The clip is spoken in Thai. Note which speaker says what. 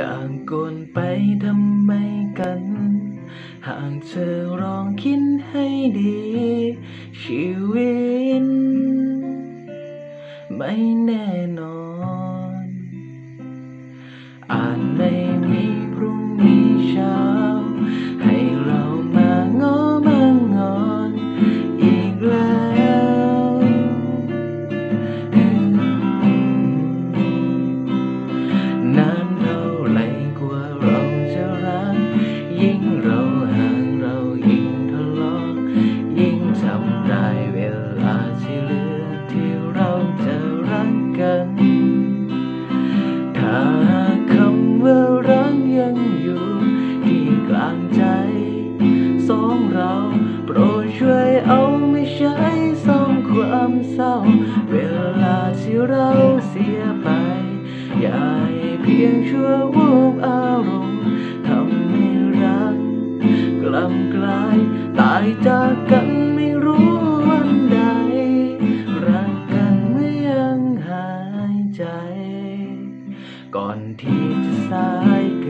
Speaker 1: จางกนไปทำไมกัน หากเธอลองคิดให้ดี ชีวิต ไม่แน่นอน อ่านม่ ศร้า เวลาที่เราเสียไป อย่าให้เพียงชั่ววูบอารมณ์ทำให้รัก กลำกลาย ตายจากกันไม่รู้วันใด รักกันเมื่อยังหายใจ ก่อนที่จะสายเกิน